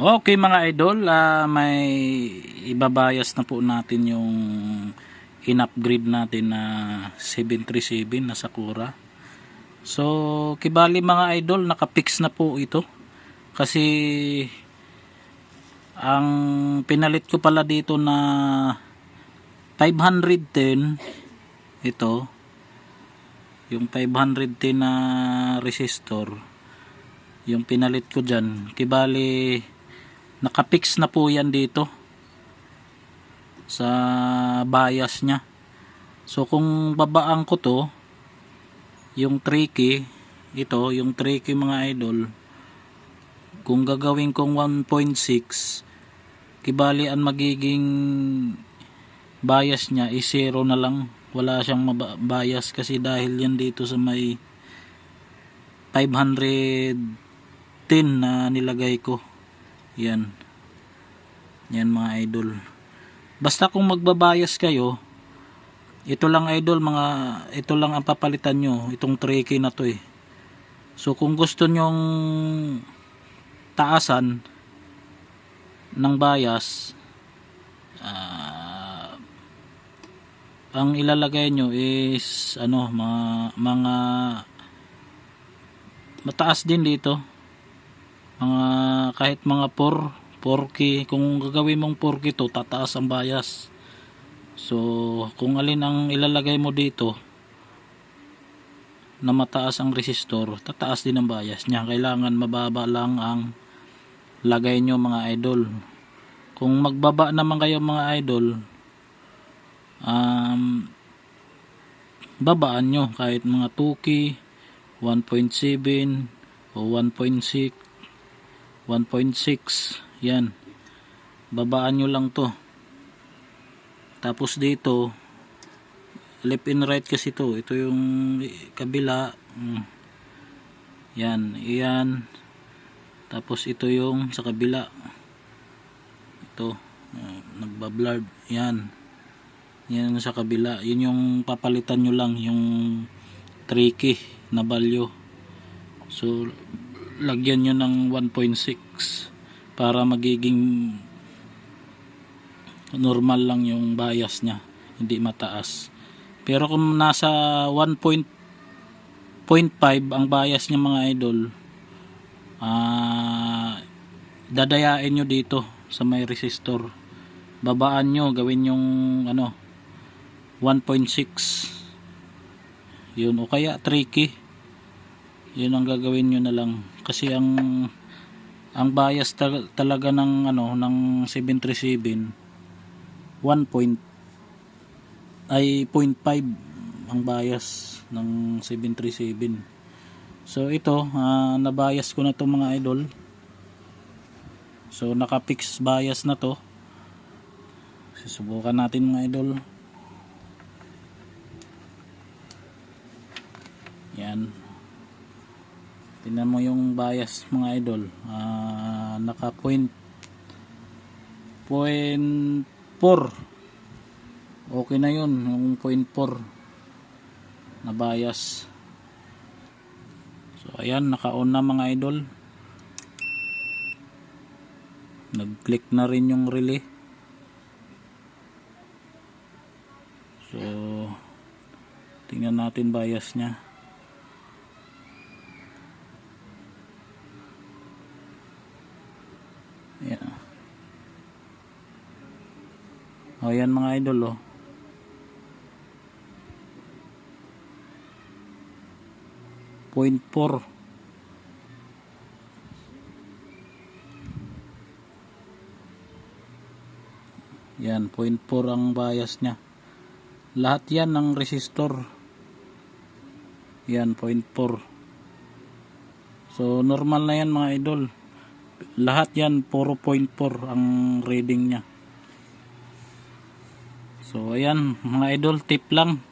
Okay mga idol, ah, may ibabayas na po natin yung in-upgrade natin na 737 na Sakura. So, kibali mga idol, nakapix na po ito. Kasi ang pinalit ko pala dito na 510 ito yung 510 na resistor yung pinalit ko dyan kibali nakapix na po yan dito. Sa bias nya so kung babaan ko to yung tricky ito yung tricky mga idol kung gagawin kong 1.6 kibali ang magiging bias nya is zero na lang. Wala siyang bias kasi dahil yan dito sa may 510 na nilagay ko yan. Yan mga idol. Basta kung magbabayas kayo ito lang idol mga ito lang ang papalitan nyo itong tricky na to eh. So kung gusto nyong taasan ng bias ah, ang ilalagay nyo is ano mga mga mataas din dito mga kahit mga 4 4K kung gagawin mong 4K to tataas ang bias. So kung alin ang ilalagay mo dito na mataas ang resistor tataas din ang bias niya. Kailangan mababa lang ang lagay nyo mga idol. Kung magbaba naman kayo mga idol um, babaan nyo. Kahit mga 2K 1.7 o 1.6 1.6 yan. Babaan nyo lang to. Tapos dito left and right kasi to. Ito yung kabila. Mm. yan. Yan. Tapos ito yung sa kabila. Ito. Uh, nagbablard. Yan. Yan sa kabila. Yun yung papalitan nyo lang yung tricky na value so lagyan nyo ng 1.6 para magiging normal lang yung bias nya hindi mataas. Pero kung nasa 1.5 ang bias nya mga idol ah dadayain nyo dito sa may resistor. Babaan nyo gawin yung ano 1.6 yun o kaya tricky yun ang gagawin nyo na lang. Kasi ang ang bias ta- talaga ng ano ng 737 1 point ay 0.5 ang bias ng 737 so ito uh, nabias ko na to mga idol. So naka fix bias na to. Susubukan natin mga idol. Yan Tingnan mo yung bias mga idol. Ah, naka point point 4. Okay na yun, yung point 4 na bias. So ayan, naka-on na mga idol. Nag-click na rin yung relay. So tingnan natin bias niya. O yan mga idol oh. Point 4 Yan, point 4 ang bias niya. Lahat yan ng resistor. Yan, point 4. So, normal na yan mga idol lahat yan 4.4 ang reading niya so ayan mga idol tip lang